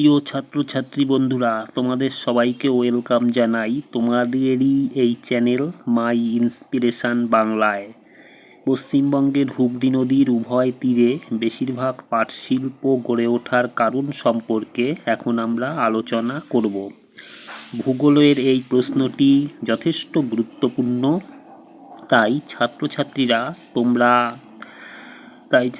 প্রিয় ছাত্রছাত্রী বন্ধুরা, তোমাদের সবাইকে ওয়েলকাম জানাই তোমাদেরই এই চ্যানেল মাই ইন্সপিরেশান বাংলায়। পশ্চিমবঙ্গের হুগলি নদীর উভয় তীরে বেশিরভাগ পাট শিল্প গড়ে ওঠার কারণ সম্পর্কে এখন আমরা আলোচনা করব। ভূগোলের এই প্রশ্নটি যথেষ্ট গুরুত্বপূর্ণ, তাই ছাত্রছাত্রীরা তোমরা, তাই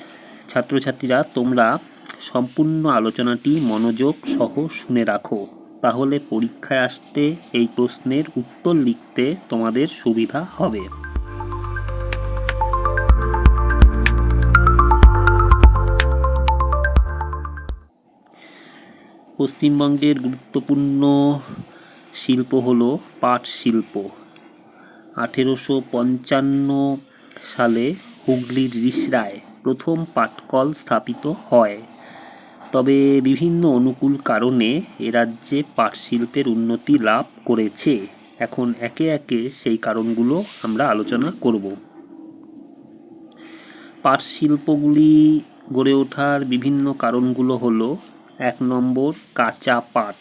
ছাত্রছাত্রীরা তোমরা সম্পূর্ণ আলোচনাটি মনোযোগ সহ শুনে রাখো। তাহলে পরীক্ষায় আসতে এই প্রশ্নের উত্তর লিখতে তোমাদের সুবিধা হবে। পশ্চিমবঙ্গের গুরুত্বপূর্ণ শিল্প হল পাট শিল্প আঠেরোশো পঞ্চান্ন সালে হুগলির রিসরায় প্রথম পাটকল স্থাপিত হয়। তবে বিভিন্ন অনুকূল কারণে এ রাজ্যে পাট শিল্পের উন্নতি লাভ করেছে। এখন একে একে সেই কারণগুলো আমরা আলোচনা করব। পাট শিল্পগুলি গড়ে ওঠার বিভিন্ন কারণগুলো হলো, এক নম্বর, কাঁচা পাট।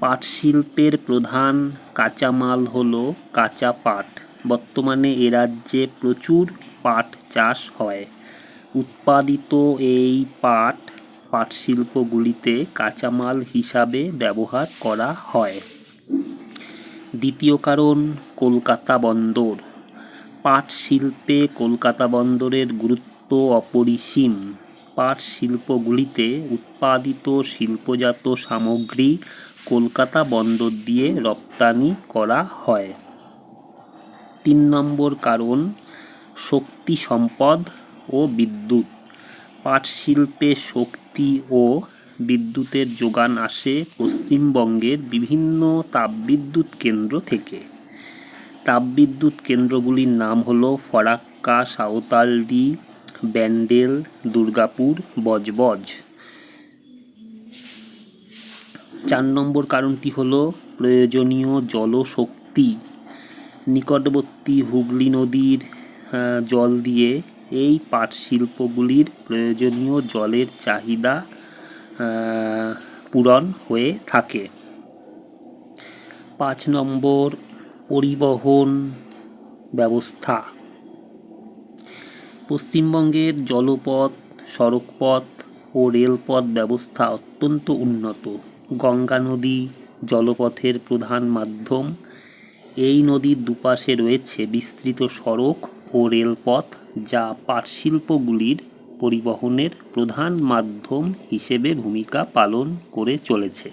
পাট শিল্পের প্রধান কাঁচামাল হলো কাঁচা পাট। বর্তমানে এ রাজ্যে প্রচুর পাট চাষ হয়। উৎপাদিত এই পাট পাট শিল্পগুলিতে কাঁচামাল হিসাবে ব্যবহার করা হয়। দ্বিতীয় কারণ, কলকাতা বন্দর। পাট শিল্পে কলকাতা বন্দরের গুরুত্ব অপরিসীম। পাট শিল্পগুলিতে উৎপাদিত শিল্পজাত সামগ্রী কলকাতা বন্দর দিয়ে রপ্তানি করা হয়। তিন নম্বর কারণ, শক্তি সম্পদ ও বিদ্যুৎ। পাট শিল্পে শক্তি ও বিদ্যুতের যোগান আসে পশ্চিমবঙ্গের বিভিন্ন তাপবিদ্যুৎ কেন্দ্র থেকে। তাপবিদ্যুৎ কেন্দ্রগুলির নাম হলো ফরাক্কা সাঁওতালডি ব্যান্ডেল, দুর্গাপুর, বজবজ। চার নম্বর কারণটি হলো প্রয়োজনীয় জলশক্তি। নিকটবর্তী হুগলি নদীর জল দিয়ে এই পাট শিল্পগুলির প্রয়োজনীয় জলের চাহিদা পূরণ হয়ে থাকে। পাঁচ নম্বর পরিবহন ব্যবস্থা। পশ্চিমবঙ্গের জলপথ, সড়কপথ ও রেলপথ ব্যবস্থা অত্যন্ত উন্নত। গঙ্গা নদী জলপথের প্রধান মাধ্যম। এই নদীর দুপাশে রয়েছে বিস্তৃত সড়ক ও রেলপথ যা পাট শিল্পগুলির পরিবহনের প্রধান মাধ্যম হিসেবে ভূমিকা পালন করে চলেছে।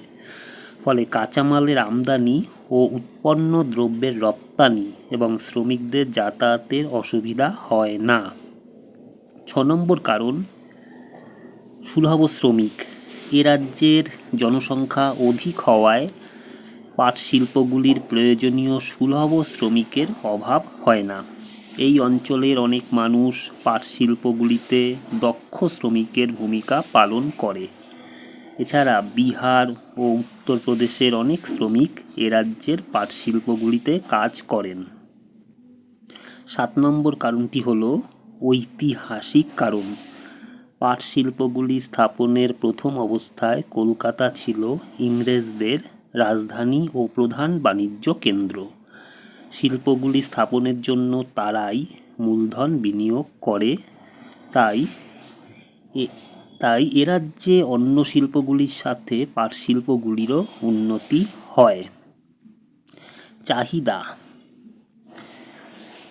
ফলে কাঁচামালের আমদানি ও উৎপন্ন দ্রব্যের রপ্তানি এবং শ্রমিকদের যাতায়াতের অসুবিধা হয় না। ছ নম্বর কারণ, সুলভ শ্রমিক। এ রাজ্যের জনসংখ্যা অধিক হওয়ায় পাট শিল্পগুলির প্রয়োজনীয় সুলভ শ্রমিকের অভাব হয় না। এই অঞ্চলের অনেক মানুষ পাট শিল্পগুলিতে দক্ষ শ্রমিকের ভূমিকা পালন করে। এছাড়া বিহার ও উত্তরপ্রদেশের অনেক শ্রমিক এ রাজ্যের পাট শিল্পগুলিতে কাজ করেন। সাত নম্বর কারণটি হল ঐতিহাসিক কারণ। পাট শিল্পগুলি স্থাপনের প্রথম অবস্থায় কলকাতা ছিল ইংরেজদের রাজধানী ও প্রধান বাণিজ্য কেন্দ্র। শিল্পগুলি স্থাপনের জন্য তারাই মূলধন বিনিয়োগ করে। তাই তাই এ রাজ্যে অন্য শিল্পগুলির সাথে পাট শিল্পগুলিরও উন্নতি হয়। চাহিদা।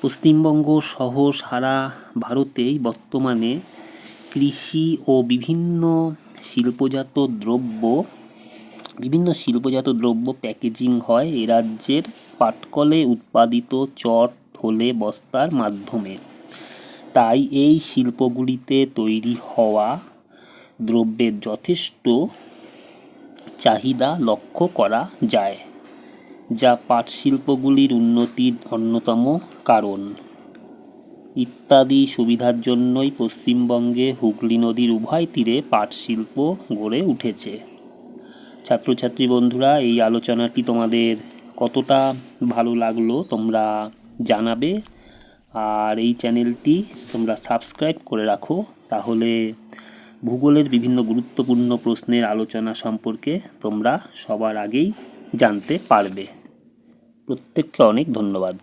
পশ্চিমবঙ্গ সহ সারা ভারতেই বর্তমানে কৃষি ও বিভিন্ন শিল্পজাত দ্রব্য বিভিন্ন শিল্পজাত দ্রব্য প্যাকেজিং হয় এ রাজ্যের পাটকলে উৎপাদিত চট, থলে, বস্তার মাধ্যমে। তাই এই শিল্পগুলিতে তৈরি হওয়া দ্রব্যের যথেষ্ট চাহিদা লক্ষ্য করা যায়, যা পাট শিল্পগুলির উন্নতির অন্যতম কারণ। ইত্যাদি সুবিধার জন্যই পশ্চিমবঙ্গে হুগলি নদীর উভয় তীরে পাট শিল্প গড়ে উঠেছে। ছাত্রছাত্রী বন্ধুরা, এই আলোচনাটি তোমাদের কতটা ভালো লাগল তোমরা জানাবে। আর এই চ্যানেলটি তোমরা সাবস্ক্রাইব করে রাখো, তাহলে ভূগোলের বিভিন্ন গুরুত্বপূর্ণ প্রশ্নের আলোচনা সম্পর্কে তোমরা সবার আগেই জানতে পারবে। প্রত্যেককে অনেক ধন্যবাদ।